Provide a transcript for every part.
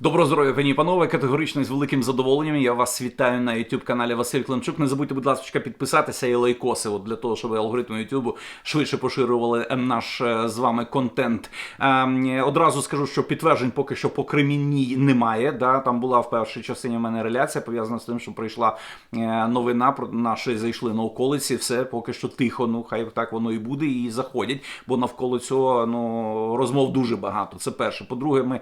Доброго здоров'я, пані панове. Категорично з великим задоволенням. Я вас вітаю на youtube каналі Василь Климчук. Не забудьте, будь ласка, підписатися і лайкоси, от для того, щоб алгоритми Ютубу швидше поширювали е, наш е, з вами контент. Ем, Одразу скажу, що підтверджень поки що по Кремінній немає. Да? Там була в першій частині в мене реляція пов'язана з тим, що прийшла е, новина про наші зайшли на околиці. Все поки що тихо. Ну хай так воно і буде, і заходять, бо навколо цього ну розмов дуже багато. Це перше. По-друге, ми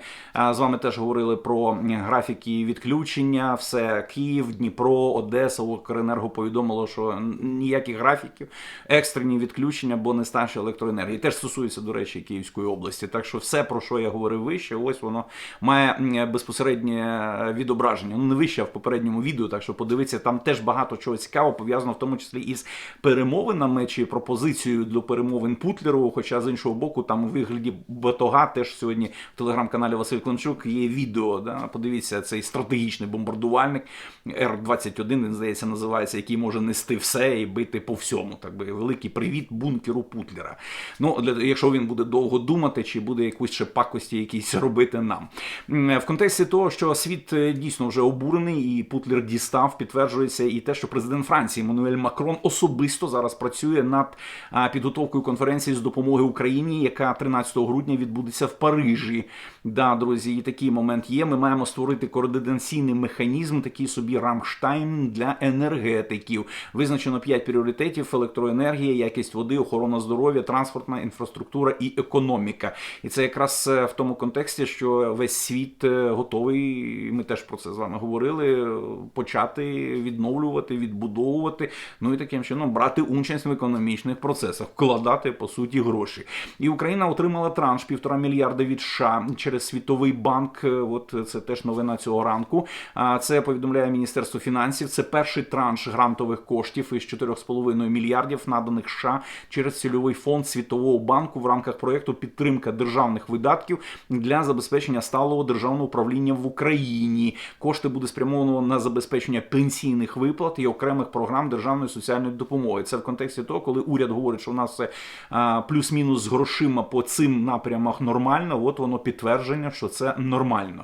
з вами теж говорили про графіки відключення. Все Київ, Дніпро, Одеса, Укренерго повідомило, що ніяких графіків, екстрені відключення, бо не старше електроенергії. Теж стосується, до речі, Київської області. Так що все, про що я говорив вище, ось воно має безпосереднє відображення. Ну не вище, а в попередньому відео. Так що подивіться, там теж багато чого цікавого пов'язано, в тому числі із перемовинами чи пропозицією для перемовин Путлеру. Хоча з іншого боку, там у вигляді Батога теж сьогодні в телеграм-каналі Василь Климчук є відео. Да? Подивіться, цей стратегічний бомбардувальник Р-21, він здається, називається, який може нести все і бити по всьому. Так би великий привіт бункеру Путлера. Ну, для якщо він буде довго думати, чи буде якусь ще пакості якісь робити нам. В контексті того, що світ е, дійсно вже обурений, і Путлер дістав, підтверджується і те, що президент Франції Мануель Макрон особисто зараз працює над підготовкою конференції з допомоги Україні, яка 13 грудня відбудеться в Парижі. Да, друзі, і такий момент є. Ми маємо створити координаційний механізм, такий собі Рамштайн для енергетиків. Визначено 5 пріоритетів: електроенергія, якість води, охорона здоров'я, транспортна інфраструктура і економіка. І це якраз е, в тому контексті, що весь світ е, готовий. Ми теж про це з вами говорили. е, Почати відновлювати, відбудовувати. Ну і таким чином брати участь в економічних процесах, вкладати по суті гроші. І Україна отримала транш півтора мільярда від США через світовий банк. От це теж новина цього ранку. А це повідомляє Міністерство фінансів. Це перший транш грантових коштів із 4,5 мільярдів, наданих США через цільовий фонд Світового банку в рамках проєкту підтримка державних видатків для забезпечення сталого державного управління в Україні. Кошти буде спрямовано на забезпечення пенсійних виплат і окремих програм державної соціальної допомоги. Це в контексті того, коли уряд говорить, що у нас все плюс-мінус з грошима по цим напрямах нормально. От воно підтвердження, що це нормально.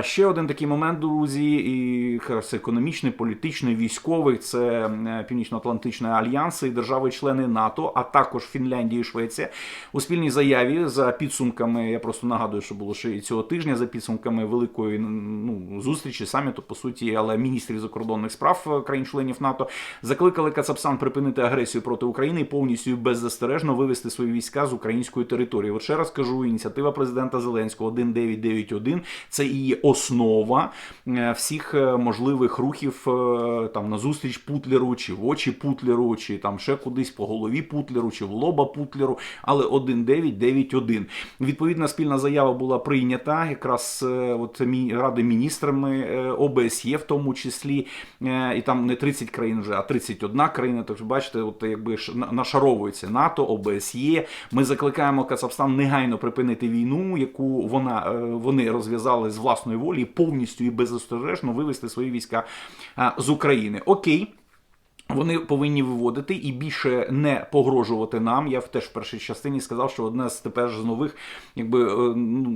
Ще один такий момент, друзі, і якраз економічний, політичний, військовий це е, Північно-Атлантичний альянс і держави-члени НАТО, а також Фінляндія і Швеція у спільній заяві за підсумками. Я просто нагадую, що було ще і цього тижня за підсумками великої ну, зустрічі саміту, по суті, але міністрів закордонних справ е, країн-членів НАТО закликали Кацапстан припинити агресію проти України і повністю беззастережно вивести свої війська з української території. От ще раз кажу, ініціатива президента Зеленського 1991 це і є основа е, всіх е, можливих рухів е, там на зустріч Путлеру, чи в очі Путлеру, чи там ще кудись по голові Путлеру, чи в лоба Путлеру, але 1991. Відповідна спільна заява була прийнята якраз от ради міністрами ОБСЄ, в тому числі, і там не 30 країн вже, а 31 країна. Тож бачите, от якби нашаровується НАТО, ОБСЄ. Ми закликаємо Казахстан негайно припинити війну, яку вона вони розв'язали з власної волі, повністю і беззастережно вивести свої війська з України. Окей. Вони повинні виводити і більше не погрожувати нам. Я теж в першій частині сказав, що одне з тепер з нових, якби е, ну,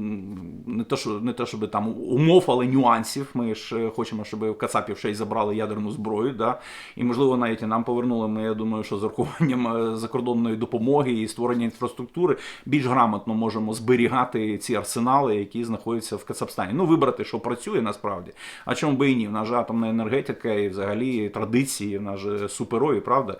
не те, що не те, щоб там умов, але нюансів. Ми ж хочемо, щоб в Кацапів ще й забрали ядерну зброю. Да? І можливо навіть і нам повернули. Ми я думаю, що з урахуванням е, закордонної допомоги і створення інфраструктури більш грамотно можемо зберігати ці арсенали, які знаходяться в Кацапстані. Ну вибрати, що працює насправді. А чому би і ні? В нас же атомна енергетика і взагалі традиції, в нас же суперові, правда?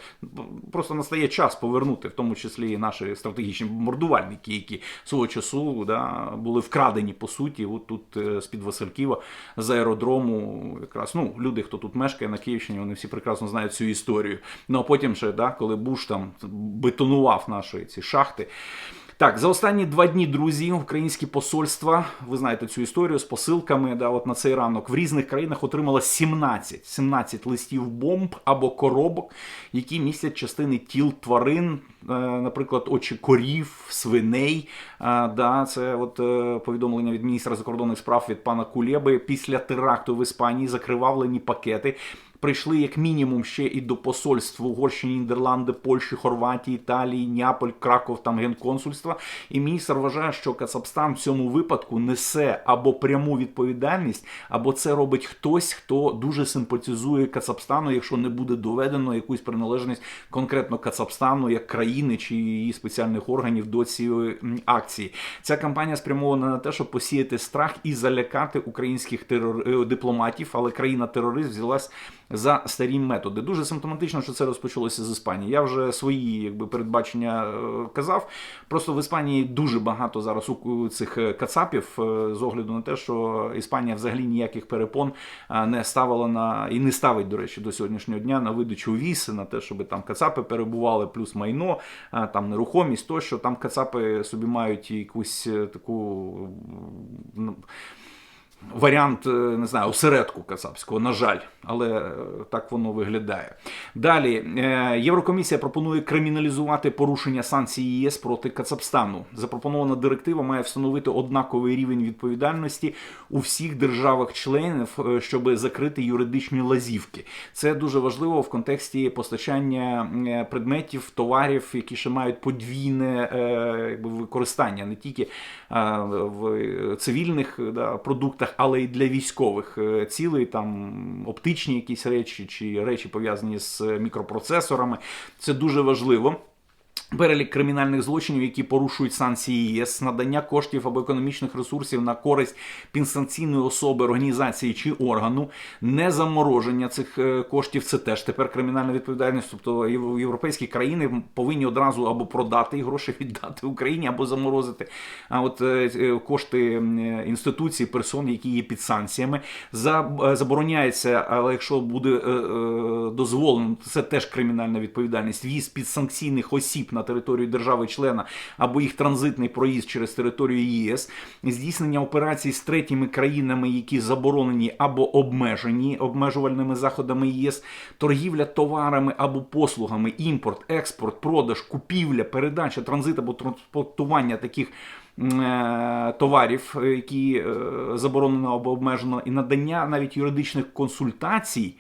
Просто настає час повернути, в тому числі і наші стратегічні бомбардувальники, які свого часу да, були вкрадені по суті. От тут е, з-під Васильківа з аеродрому, якраз ну люди, хто тут мешкає на Київщині, вони всі прекрасно знають цю історію. Ну а потім ще, да, коли Буш там бетонував наші ці шахти. Так, за останні два дні, друзі, українські посольства, ви знаєте цю історію з посилками, да, от на цей ранок в різних країнах отримало 17, 17 листів бомб або коробок, які містять частини тіл тварин, е, наприклад, очі корів, свиней. Е, Да, це от е, повідомлення від міністра закордонних справ від пана Кулєби. Після теракту в Іспанії закривавлені пакети прийшли як мінімум ще і до посольств Угорщини, Нідерланди, Польщі, Хорватії, Італії, Неаполь, Краков, там генконсульства. І міністр вважає, що Кацапстан в цьому випадку несе або пряму відповідальність, або це робить хтось, хто дуже симпатизує Кацапстану, якщо не буде доведено якусь приналежність конкретно Кацапстану як країни чи її спеціальних органів до цієї акції. Ця кампанія спрямована на те, щоб посіяти страх і залякати українських терор... е, дипломатів, але країна-терорист взялась за старі методи. Дуже симптоматично, що це розпочалося з Іспанії. Я вже свої якби передбачення е, казав. Просто в Іспанії дуже багато зараз у цих е, кацапів е, з огляду на те, що Іспанія взагалі ніяких перепон не ставила на і не ставить, до речі, до сьогоднішнього дня на видачу віз, на те, щоб там кацапи перебували, плюс майно, там нерухомість, тощо там кацапи собі мають якусь таку. Варіант, е, не знаю, осередку кацапського, на жаль, але е, так воно виглядає. Далі е, Єврокомісія пропонує криміналізувати порушення санкцій ЄС проти Кацапстану. Запропонована директива має встановити однаковий рівень відповідальності у всіх державах-членів, щоб закрити юридичні лазівки. Це дуже важливо в контексті постачання предметів, товарів, які ще мають подвійне якби, використання, не тільки в цивільних да, продуктах, але й для військових е, цілей, там оптичні якісь речі чи речі пов'язані з мікропроцесорами. Це дуже важливо. Перелік кримінальних злочинів, які порушують санкції ЄС, надання коштів або економічних ресурсів на користь підсанкційної особи, організації чи органу, незамороження цих е, коштів це теж тепер кримінальна відповідальність. Тобто європейські країни повинні одразу або продати гроші віддати Україні, або заморозити. А от е, е, кошти інституцій, персон, які є під санкціями, забороняється, але якщо буде дозволено, це теж кримінальна відповідальність. Віз підсанкційних осіб на територію держави-члена або їх транзитний проїзд через територію ЄС, здійснення операцій з третіми країнами, які заборонені або обмежені обмежувальними заходами ЄС, торгівля товарами або послугами, імпорт, експорт, продаж, купівля, передача, транзит або транспортування таких. е, Товарів, е, які е, заборонено або обмежено, і надання навіть юридичних консультацій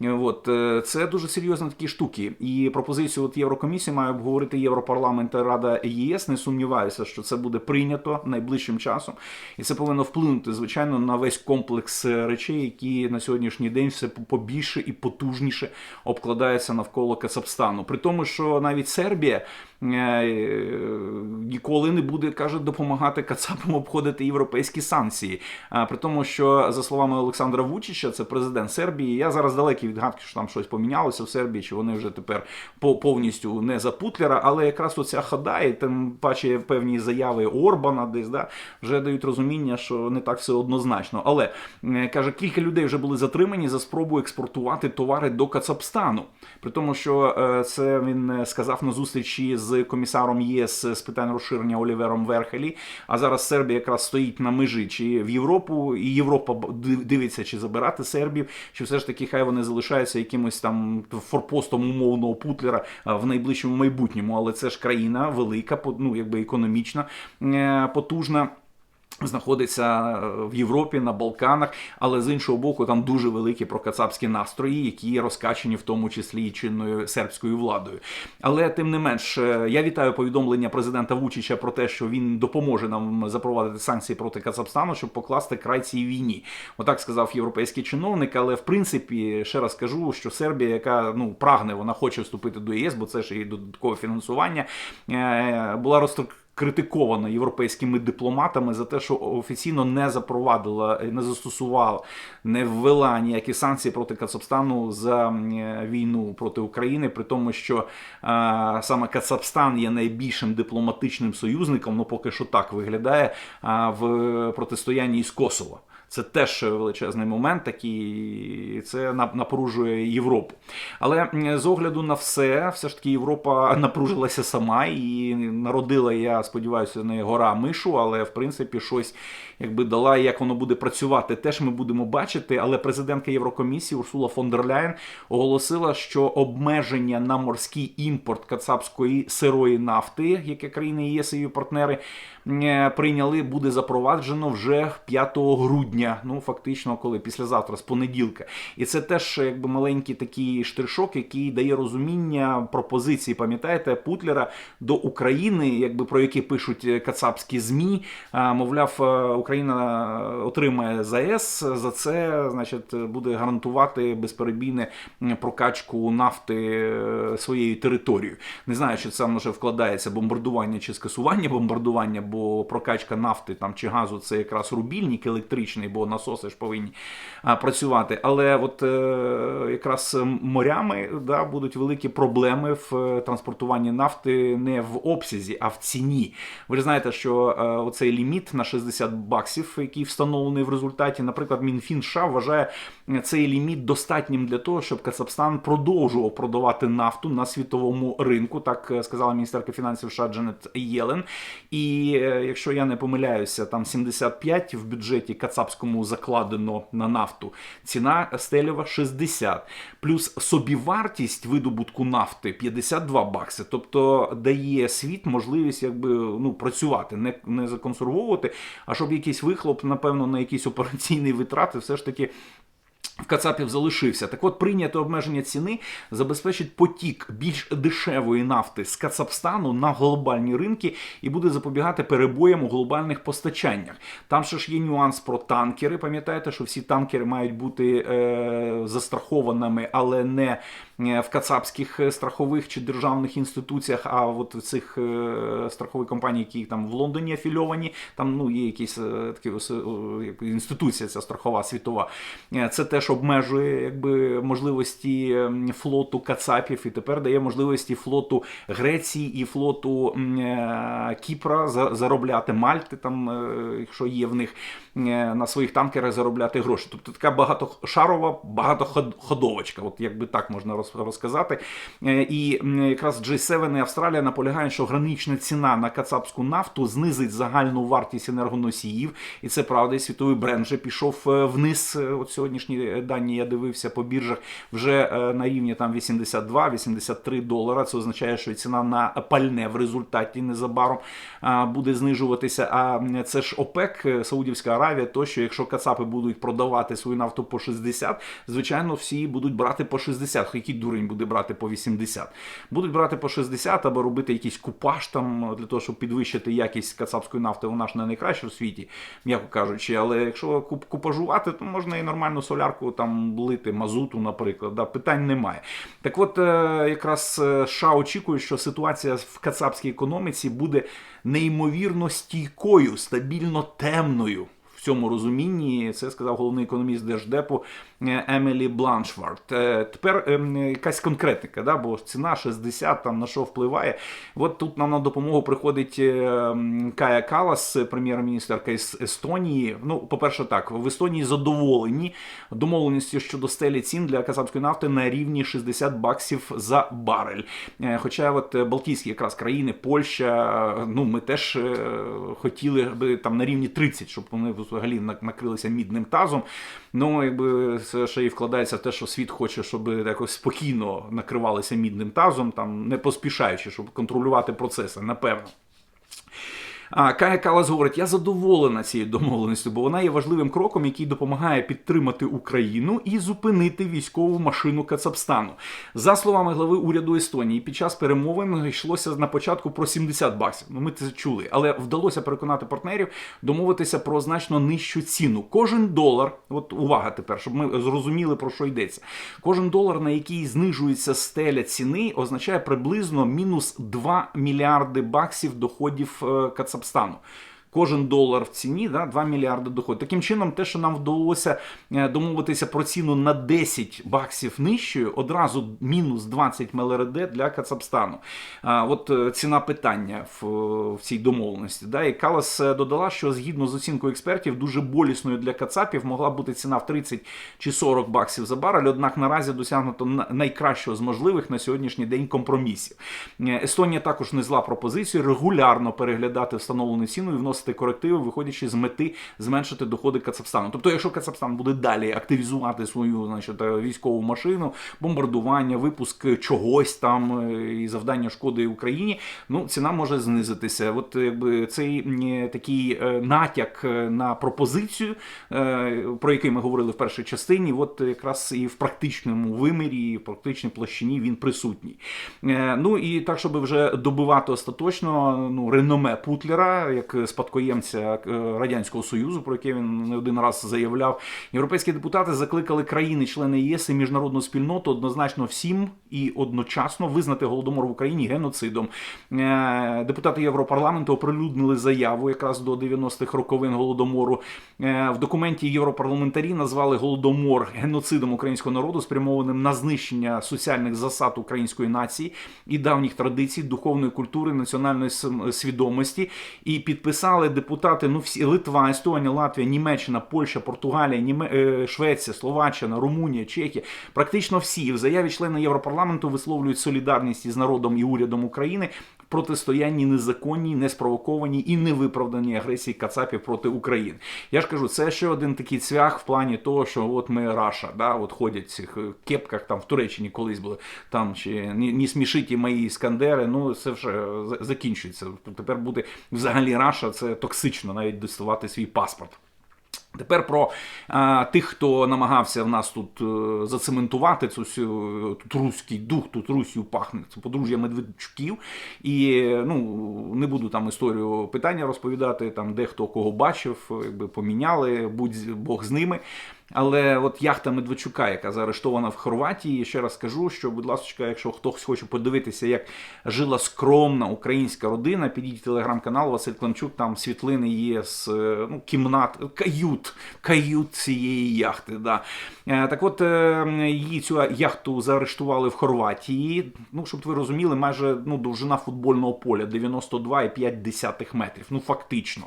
От е, це дуже серйозні такі штуки. І пропозицію от Єврокомісії має обговорити Європарламент та Рада ЄС. Не сумніваюся, що це буде прийнято найближчим часом, і це повинно вплинути звичайно на весь комплекс е, речей, які на сьогоднішній день все побільше і потужніше обкладаються навколо Кацапстану. При тому, що навіть Сербія. Е, Ніколи не буде каже допомагати Кацапам обходити європейські санкції. При тому, що за словами Олександра Вучича, це президент Сербії. Я зараз далекий від гадки, що там щось помінялося в Сербії, чи вони вже тепер по- повністю не за Путлера, але якраз оця хода, і тим паче певні заяви Орбана десь да, вже дають розуміння, що не так все однозначно. Але е, каже, кілька людей вже були затримані за спробу експортувати товари до Кацапстану. При тому, що е, це він е, сказав на зустрічі з комісаром ЄС з питань розширення Олівером Верхелі. А зараз Сербія якраз стоїть на межі чи в Європу, і Європа дивиться, чи забирати сербів, чи все ж таки хай вони залишаються якимось там форпостом умовного Путлера в найближчому майбутньому. Але це ж країна велика, ну якби економічна, е, потужна. Знаходиться е, в Європі на Балканах, але з іншого боку, там дуже великі прокацапські настрої, які розкачені в тому числі і чинною сербською владою. Але тим не менш, е, я вітаю повідомлення президента Вучича про те, що він допоможе нам запровадити санкції проти Кацапстану, щоб покласти край цій війні. Отак сказав європейський чиновник. Але в принципі, ще раз кажу, що Сербія, яка ну прагне, вона хоче вступити до ЄС, бо це ж і додаткове фінансування, е, була розтрук критикована європейськими дипломатами за те, що офіційно не запровадила, не застосувала, не ввела ніякі санкції проти Кацапстану за війну проти України, при тому, що е, саме Кацапстан є найбільшим дипломатичним союзником, ну поки що так виглядає а, в протистоянні з Косово. Це теж величезний момент, такий це напружує Європу. Але з огляду на все, все ж таки Європа напружилася сама і народила, я сподіваюся, не гора мишу, але в принципі щось якби дала, як воно буде працювати, теж ми будемо бачити. Але президентка Єврокомісії Урсула фон дер Ляєн оголосила, що обмеження на морський імпорт кацапської сирої нафти, яке країни ЄС і її партнери е, прийняли, буде запроваджено вже 5 грудня. Ну фактично, коли післязавтра, з понеділка. І це теж якби маленький такий штришок, який дає розуміння пропозиції. Пам'ятаєте, Путлера до України, якби про які пишуть е, кацапські змі. Мовляв, е, Україна отримає ЗАЕС. За це, значить, буде гарантувати безперебійне прокачку нафти е, своєю територією. Не знаю, чи це може вкладається бомбардування чи скасування бомбардування, бо прокачка нафти там чи газу це якраз рубільник електричний, бо насоси ж повинні працювати. Але от е, якраз морями да, будуть великі проблеми в е, транспортуванні нафти не в обсязі, а в ціні. Ви ж знаєте, що е, оцей ліміт на 60 баксів, який встановлений в результаті, наприклад, Мінфін США вважає е, цей ліміт достатнім для того, щоб Казахстан продовжував продавати нафту на світовому ринку. Так е, сказала міністерка фінансів США Дженет Єлен. І е, якщо я не помиляюся, там 75 в бюджеті кацапському закладено на нафту. Ціна стельова 60. Плюс собівартість видобутку нафти 52 бакси. Тобто дає світ можливість якби ну працювати, не, не законсервовувати, а щоб якийсь вихлоп, напевно, на якісь операційні витрати, все ж таки. В Кацапів залишився. Так от прийняте обмеження ціни забезпечить потік більш дешевої нафти з Кацапстану на глобальні ринки і буде запобігати перебоям у глобальних постачаннях. Там ще ж є нюанс про танкери. Пам'ятаєте, що всі танкери мають бути е, застрахованими, але не в кацапських е, страхових чи державних інституціях, а от в цих е, страхових компаній, які там в Лондоні афільовані. Там ну є якісь е, такі інституція, ця страхова світова. Е, Це теж обмежує якби можливості флоту Кацапів, і тепер дає можливості флоту Греції і флоту е, Кіпра заробляти Мальти, там, е, якщо є в них е, на своїх танкерах заробляти гроші. Тобто така багатошарова, багатоходовочка, от якби так можна роз- розказати. Е, І якраз G7 і Австралія наполягають, що гранична ціна на кацапську нафту знизить загальну вартість енергоносіїв, і це правда. Світовий бренд вже пішов е, вниз. Е, От сьогоднішні дані я дивився по біржах вже на рівні там 82-83 долара. Це означає, що ціна на пальне в результаті незабаром буде знижуватися. А це ж ОПЕК, Саудівська Аравія, то що якщо Кацапи будуть продавати свою нафту по 60, звичайно, всі будуть брати по 60. Який дурень буде брати по 80? Будуть брати по 60 або робити якийсь купаж там для того, щоб підвищити якість кацапської нафти. Вона ж не найкраща в світі, м'яко кажучи. Але якщо куп- купажувати, то можна і нормальну солярку там лити, мазуту, наприклад. Да, питань немає. Так от, е, якраз е, США очікує, що ситуація в кацапській економіці буде неймовірно стійкою, стабільно темною. Цьому розумінні це сказав головний економіст Держдепу е, Емілі Бланшвард. Е, Тепер ем, якась конкретика, да, бо ціна 60 там на що впливає. От тут нам на допомогу приходить е, Кая Калас, прем'єр-міністерка із Естонії. Ну, по-перше, так, в Естонії задоволені домовленістю щодо стелі цін для казахської нафти на рівні 60 баксів за барель. Хоча от Балтійські якраз країни, Польща, ну ми теж хотіли би там на рівні 30, щоб вони взагалі накрилися мідним тазом. Ну, якби це ще і вкладається в те, що світ хоче, щоб якось спокійно накривалися мідним тазом, там не поспішаючи, щоб контролювати процеси, напевно. Кая Калас говорить: я задоволена цією домовленістю, бо вона є важливим кроком, який допомагає підтримати Україну і зупинити військову машину Кацапстану. За словами глави уряду Естонії, під час перемовин йшлося на початку про 70 баксів. Ну ми це чули, але вдалося переконати партнерів домовитися про значно нижчу ціну. Кожен долар, от увага тепер, щоб ми зрозуміли про що йдеться. Кожен долар, на який знижується стеля ціни, означає приблизно мінус 2 мільярди баксів доходів е, Кацапстану. Кожен долар в ціні да, 2 мільярди доходів. Таким чином, те, що нам вдалося е, домовитися про ціну на 10 баксів нижчою, одразу мінус 20 МЛРД для Кацапстану. А, от е, ціна питання в, в цій домовленості. Да, і Калас е, додала, що згідно з оцінкою експертів, дуже болісною для Кацапів могла бути ціна в 30 чи 40 баксів за барель, однак наразі досягнуто найкращого з можливих на сьогоднішній день компромісів. Естонія також не зла пропозицію регулярно переглядати встановлену ціну і вносити вносити корективи, виходячи з мети зменшити доходи Кацапстану. Тобто, якщо Кацапстан буде далі активізувати свою значить, військову машину, бомбардування, випуск чогось там е, і завдання шкоди Україні, ну ціна може знизитися. От якби цей такий е, натяк е, на пропозицію, про який ми говорили в першій частині, от якраз і в практичному вимірі, і в практичній площині він присутній. Ну і так, щоб вже добивати остаточно ну, реноме Путлера, як спадкоємця е, Радянського Союзу, про яке він не один раз заявляв, європейські депутати закликали країни-члени ЄС і міжнародну спільноту однозначно всім і одночасно визнати голодомор в Україні геноцидом. Е, Депутати Європарламенту оприлюднили заяву якраз до 90-х роковин голодомору. Е, В документі європарламентарі назвали голодомор геноцидом українського народу, спрямованим на знищення соціальних засад української нації і давніх традицій, духовної культури, національної свідомості. І підписали депутати ну всі Литва, Естонія, Латвія, Німеччина, Польща, Португалія, Німе... е, Швеція, Словаччина, Румунія, Чехія. Практично всі в заяві члени Європарламенту висловлюють солідарність із народом і урядом України протистоянні незаконній, неспровокованій і невиправданій агресії Кацапів проти України. Я ж кажу, це ще один такий цвях в плані того, що от ми Раша, да, от ходять в цих е, кепках там в Туреччині колись були там чи не, смішиті мої іскандери. Ну це вже за- закінчується. Тепер буде взагалі Раша, це токсично навіть доставати свій паспорт. Тепер про а, тих, хто намагався в нас тут е, зацементувати цю всю тут руський дух, тут Русію пахне. Це подружжя Медведчуків. І ну не буду там історію питання розповідати, там де хто кого бачив, якби поміняли, будь Бог з ними. Але от яхта Медведчука, яка заарештована в Хорватії, ще раз кажу, що, будь ласка, якщо хтось хоче подивитися, як жила скромна українська родина, підіть в телеграм-канал Василь Климчук, там світлини є з е, ну, кімнат, кают, кают цієї яхти. Да. Е, Так от е, її цю яхту заарештували в Хорватії. Ну, щоб ви розуміли, майже ну, довжина футбольного поля 92,5 метрів. Ну, фактично.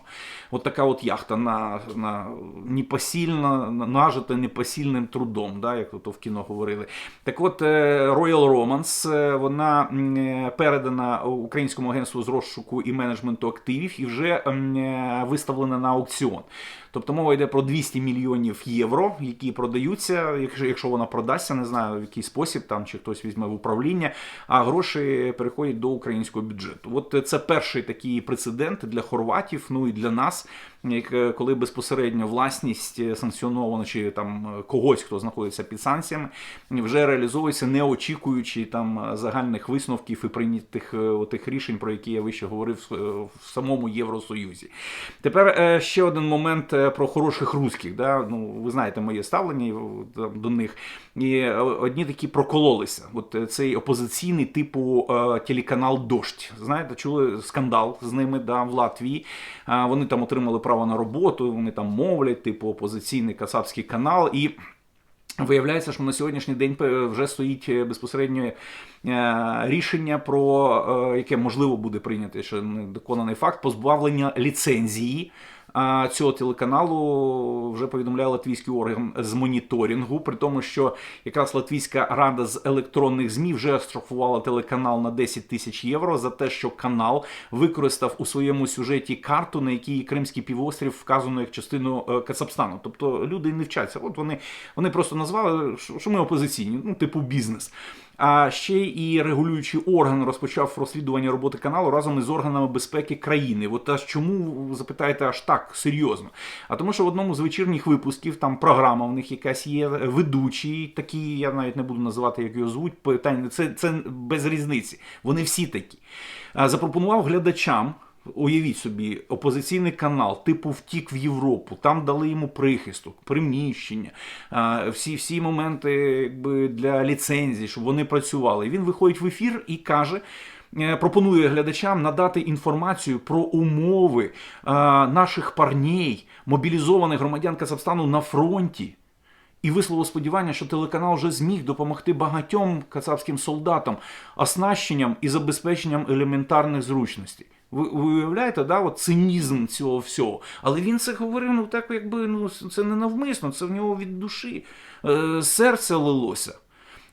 От така от яхта на, на непосильна, нажита непосильним трудом, да, як то в кіно говорили. Так от е, Royal Romance, е, вона е, передана Українському агентству з розшуку і менеджменту активів і вже виставлена на аукціон. Тобто мова йде про 200 мільйонів євро, які продаються, якщо, якщо вона продасться, не знаю в який спосіб, там чи хтось візьме в управління, а гроші переходять до українського бюджету. От це перший такий прецедент для хорватів, ну і для нас, е, коли безпосередньо власність е, санкціонована чи там е, когось, хто знаходиться під санкціями, вже реалізовується, не очікуючи там загальних висновків і прийнятих тих рішень, про які я вище говорив в самому Євросоюзі. Тепер ще один момент е, про хороших русських. Да? Ну, ви знаєте моє ставлення там, до них. І е, одні такі прокололися. От е, цей опозиційний типу телеканал Дождь. Знаєте, чули скандал з ними да, в Латвії. Вони там отримали право на роботу, вони там мовлять, типу опозиційний кацапський канал. І Виявляється, що на сьогоднішній день вже стоїть безпосередньо рішення про яке можливо буде прийняти ще не доконаний факт позбавлення ліцензії. Цього телеканалу вже повідомляє латвійський орган з моніторингу, при тому, що якраз Латвійська рада з електронних змі вже штрафувала телеканал на 10 тисяч євро за те, що канал використав у своєму сюжеті карту, на якій Кримський півострів вказано як частину е, Кацапстану. Тобто люди не вчаться. От вони, вони просто назвали, що ми опозиційні, ну типу бізнес. А ще і регулюючий орган розпочав розслідування роботи каналу разом із органами безпеки країни. От аж чому запитаєте аж так серйозно? А тому, що в одному з вечірніх випусків там програма в них якась є, ведучий, такі, я навіть не буду називати, як його звуть. Питання це, це без різниці. Вони всі такі. Запропонував глядачам. Уявіть собі, опозиційний канал, типу втік в Європу, там дали йому прихисток, приміщення, всі, всі моменти якби, для ліцензії, щоб вони працювали. Він виходить в ефір і каже. е, Пропонує глядачам надати інформацію про умови а, наших парней, мобілізованих громадян Казахстану на фронті. І висловив сподівання, що телеканал вже зміг допомогти багатьом кацапським солдатам оснащенням і забезпеченням елементарних зручностей. Ви, ви уявляєте, да, от цинізм цього всього. Але він це говорив, ну так якби ну це не навмисно, це в нього від душі. Е, серце лилося.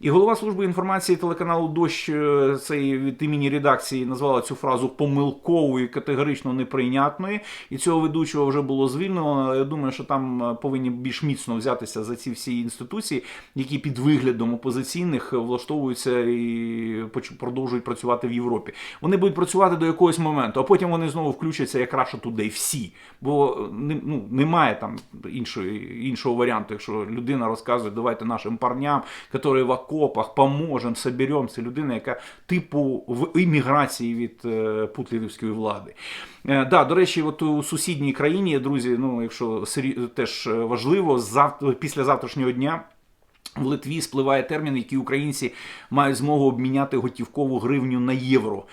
І голова служби інформації телеканалу Дощ е, цей від імені редакції назвала цю фразу помилковою, категорично неприйнятною. І цього ведучого вже було звільнено. Я думаю, що там е, повинні більш міцно взятися за ці всі інституції, які під виглядом опозиційних влаштовуються і продовжують працювати в Європі. Вони будуть працювати до якогось моменту, а потім вони знову включаться як Russia Today всі. Бо е, ну, немає там іншої, іншого варіанту, якщо людина розказує, давайте нашим парням, які в окопах, поможемо, соберемо. Це людина, яка типу в імміграції від е, путлерівської влади. Е, да, до речі, от у сусідній країні, друзі, ну якщо теж е, важливо, зав... після завтрашнього дня. В Литві спливає термін, який українці мають змогу обміняти готівкову гривню на євро.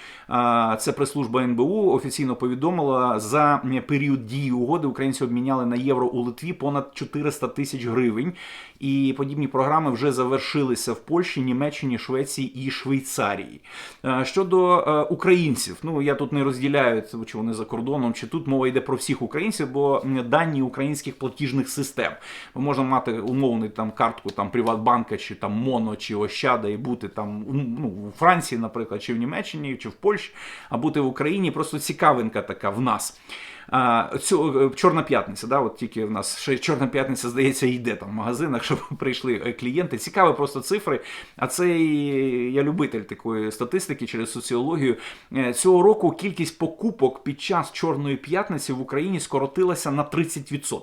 Це прес-служба НБУ офіційно повідомила за період дії угоди українці обміняли на євро у Литві понад 400 тисяч гривень. І подібні програми вже завершилися в Польщі, Німеччині, Швеції і Швейцарії. Е, Щодо е, українців, ну я тут не розділяю чи вони за кордоном, чи тут мова йде про всіх українців, бо дані українських платіжних систем. Можемо мати умовний там картку там Приватбанка, чи там Моно, чи Ощада, і бути там ну, у Франції, наприклад, чи в Німеччині, чи в Польщі, а бути в Україні. Просто цікавинка така в нас. А, цю, е, Чорна п'ятниця, да, от тільки в нас ще Чорна п'ятниця, здається, йде там в магазинах, щоб прийшли е, клієнти. Цікаві просто цифри. А це я любитель такої статистики через соціологію. Е, Цього року кількість покупок під час Чорної п'ятниці в Україні скоротилася на 30%.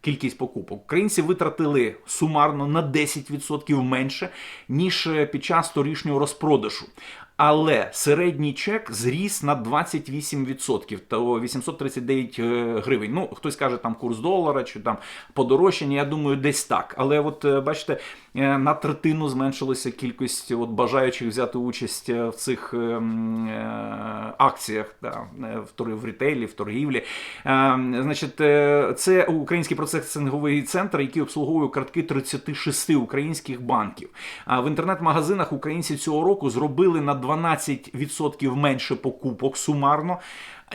Кількість покупок українці витратили сумарно на 10% менше ніж під час торішнього розпродажу. Але середній чек зріс на 28%, то 839 е, гривень. Ну, хтось каже, там курс долара чи там подорожчання, я думаю, десь так. Але от е, бачите, е, на третину зменшилася кількість от, бажаючих взяти участь в цих е, м, е, акціях да, в, рітейлі, в торгівлі. Значить, це український процесинговий центр, який обслуговує картки 36 українських банків. А в інтернет-магазинах українці цього року зробили на 12% менше покупок сумарно.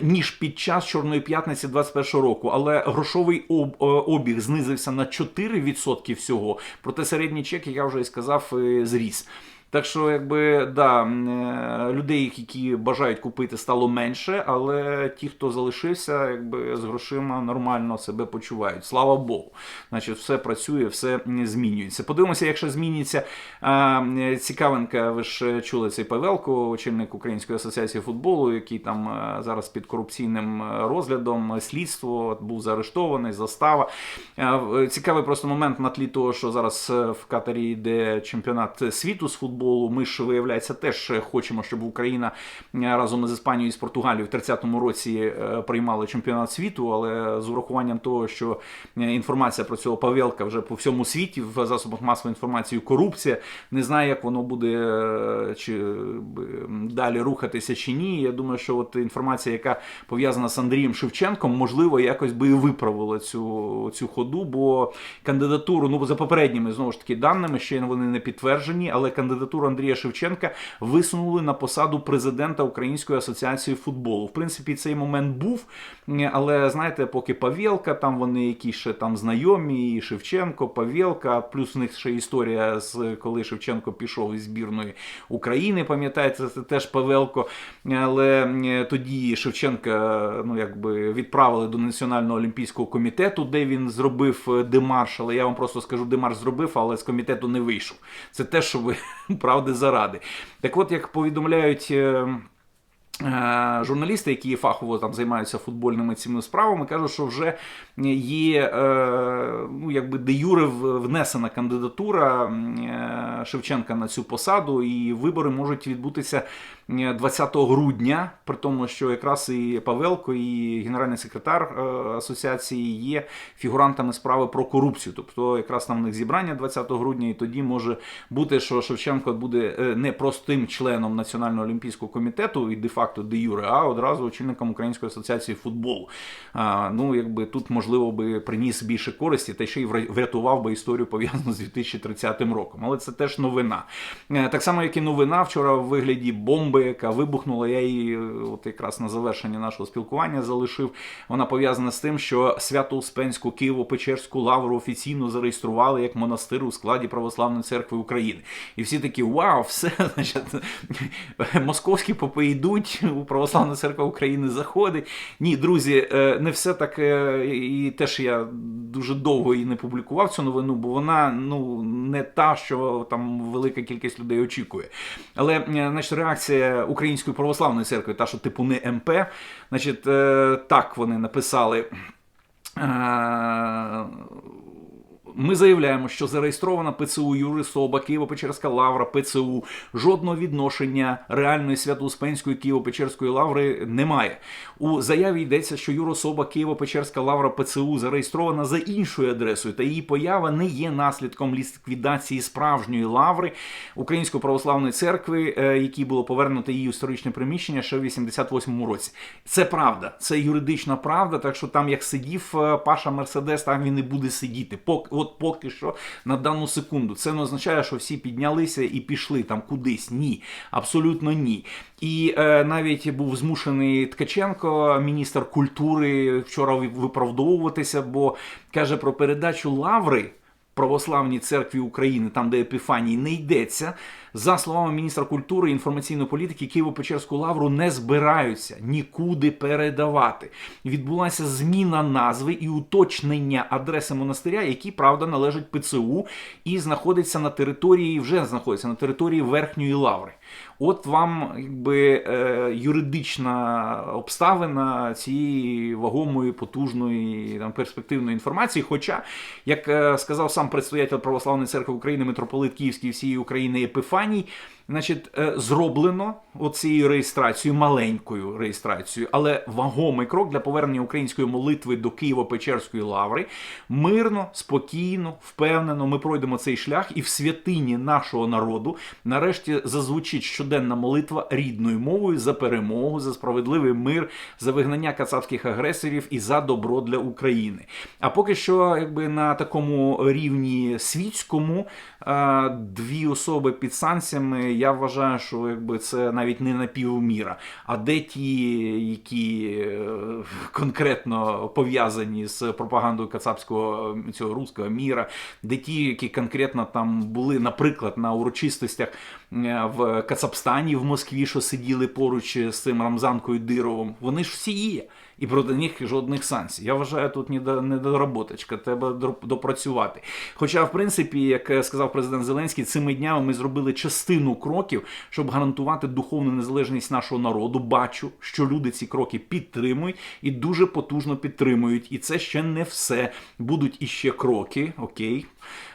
Ніж під час Чорної п'ятниці 21 року, але грошовий е, обіг знизився на 4% всього. Проте середній чек, як я вже і сказав, е, зріс. Так що, якби да, е, людей, які бажають купити, стало менше, але ті, хто залишився, якби з грошима нормально себе почувають. Слава Богу. Значить, все працює, все змінюється. Подивимося, якщо зміниться е, цікавинка. Ви ж е, чули цей Павелко, очільник Української асоціації футболу, який там зараз під корупційним розглядом слідство був заарештований, застава. Цікавий просто момент на тлі того, що зараз в Катарі йде чемпіонат світу з футболу. Ми ж виявляється теж хочемо, щоб Україна е, разом із Іспанією і з Португалією в 30-му році е, приймали чемпіонат світу, але з урахуванням того, що е, інформація про цього Павелка вже по всьому світі в засобах масової інформації корупція. Не знаю, як воно буде чи далі рухатися чи ні. Я думаю, що от інформація, яка пов'язана з Андрієм Шевченком, можливо, якось би і виправила цю, цю ходу, бо кандидатуру, ну за попередніми знову ж таки даними, ще вони не підтверджені, але кандидатуру Андрія Шевченка висунули на посаду президента Української асоціації футболу. В принципі, цей момент був, але знаєте, поки Павєлка, там вони якісь ще там знайомі, і Шевченко, Павєлка, плюс в них ще історія з коли Шевченко пішов із збірної України. Пам'ятаєте, це теж Павелко. Але тоді Шевченка ну якби відправили до Національного олімпійського комітету, де він зробив е, демарш. Але я вам просто скажу, демарш зробив, але з комітету не вийшов. Це те, що ви правди заради. Так от, як повідомляють. е, Е, Журналісти, які фахово там займаються футбольними цими справами, кажуть, що вже є е, ну, якби де юре внесена кандидатура Шевченка на цю посаду, і вибори можуть відбутися 20 грудня, при тому, що якраз і Павелко, і генеральний секретар е, асоціації є фігурантами справи про корупцію. Тобто, якраз там у них зібрання 20 грудня, і тоді може бути, що Шевченко буде е, не простим членом Національного олімпійського комітету і де-факто де юре, а одразу очільником Української асоціації футболу. Ну, якби тут можливо би приніс більше користі, та ще й врятував би історію пов'язану з 2030 роком. Але це теж новина. Е, Так само, як і новина вчора в вигляді бомби, яка вибухнула. Я її е, от якраз на завершення нашого спілкування залишив. Вона пов'язана з тим, що Свято-Успенську Києво-Печерську лавру офіційно зареєстрували як монастир у складі Православної церкви України. І всі такі вау, все, значить, московські попи йдуть, у Православна церква України заходить. Ні, друзі, е, не все так. е, І теж я дуже довго і не публікував цю новину, бо вона ну не та, що там велика кількість людей очікує. Але значить, реакція Української православної церкви, та що типу не МП, значить, е, так вони написали. Ми заявляємо, що зареєстрована ПЦУ Юри Соба, Києво-Печерська лавра, ПЦУ жодного відношення реальної Свято-Успенської Києво-Печерської лаври немає. У заяві йдеться, що Юрособа Києво-Печерська лавра ПЦУ зареєстрована за іншою адресою, та її поява не є наслідком ліквідації справжньої лаври Української православної церкви, е, якій було повернуто її історичне приміщення ще в 88-му році. Це правда, це юридична правда. Так що там, як сидів е, Паша Мерседес, там він і буде сидіти. Поки от поки що на дану секунду. Це не означає, що всі піднялися і пішли там кудись. Ні, абсолютно ні. І е, навіть був змушений Ткаченко, міністр культури, вчора виправдовуватися, бо каже про передачу лаври. Православній церкві України, там де Епіфаній, не йдеться. За словами міністра культури і інформаційної політики, Києво-Печерську лавру не збираються нікуди передавати. Відбулася зміна назви і уточнення адреси монастиря, які правда, належать ПЦУ і знаходиться на території, вже знаходиться на території верхньої лаври. От вам якби е, юридична обставина цієї вагомої, потужної там перспективної інформації. Хоча, як е, сказав сам предстоятель Православної церкви України, митрополит Київський всієї України Епифаній, значить, е, зроблено оцією реєстрацією, маленькою реєстрацією, але вагомий крок для повернення української молитви до Києво-Печерської лаври. Мирно, спокійно, впевнено, ми пройдемо цей шлях, і в святині нашого народу нарешті зазвучить щоденна молитва рідною мовою за перемогу, за справедливий мир, за вигнання кацапських агресорів і за добро для України. А поки що, якби на такому рівні світському, е, дві особи під санкціями, я вважаю, що якби це навіть не напівміра. А де ті, які е, конкретно пов'язані з пропагандою кацапського цього руського міра, де ті, які конкретно там були, наприклад, на урочистостях е, в Кацапстані в Москві, що сиділи поруч з цим Рамзанкою Дировим, вони ж всі є. І проти них жодних санкцій. Я вважаю, тут недо- недоработочка, треба допрацювати. Хоча, в принципі, як е, сказав президент Зеленський, цими днями ми зробили частину кроків, щоб гарантувати духовну незалежність нашого народу. Бачу, що люди ці кроки підтримують і дуже потужно підтримують. І це ще не все. Будуть іще кроки, окей.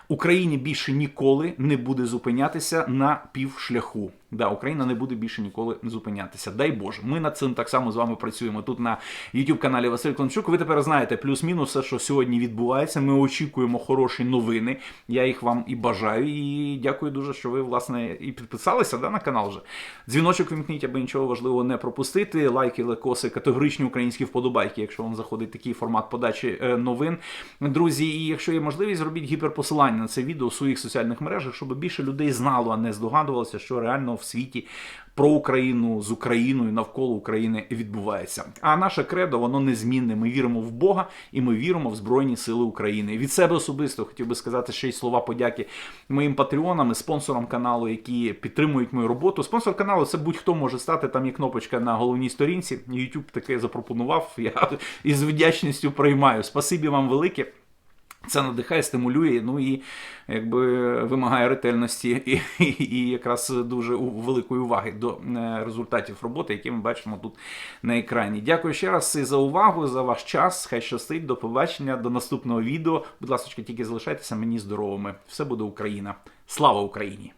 Україні більше ніколи не буде зупинятися на півшляху. Да, Україна не буде більше ніколи зупинятися. Дай Боже. Ми над цим так само з вами працюємо тут на youtube каналі Василь Клончук. Ви тепер знаєте плюс-мінус все, що сьогодні відбувається. Ми очікуємо хороші новини. Я їх вам і бажаю. І дякую дуже, що ви власне і підписалися да, на канал вже. Дзвіночок вімкніть, аби нічого важливого не пропустити. Лайки, лекоси, категоричні українські вподобайки, якщо вам заходить такий формат подачі е, новин. Друзі, і якщо є можливість, зробіть гіперпосилання на це відео у своїх соціальних мережах, щоб більше людей знало, а не здогадувалося, що реально в світі про Україну з Україною навколо України відбувається. А наше кредо воно незмінне. Ми віримо в Бога і ми віримо в Збройні Сили України. Від себе особисто хотів би сказати ще й слова подяки моїм патреонам і спонсорам каналу, які підтримують мою роботу. Спонсор каналу це будь-хто може стати. Там є кнопочка на головній сторінці. YouTube таке запропонував. Я із вдячністю приймаю. Спасибі вам велике. Це надихає, стимулює, ну і якби вимагає ретельності і, і, і якраз дуже великої уваги до е, результатів роботи, які ми бачимо тут на екрані. Дякую ще раз за увагу, за ваш час. Хай щастить, до побачення, до наступного відео. Будь ласка, тільки залишайтеся мені здоровими. Все буде Україна. Слава Україні!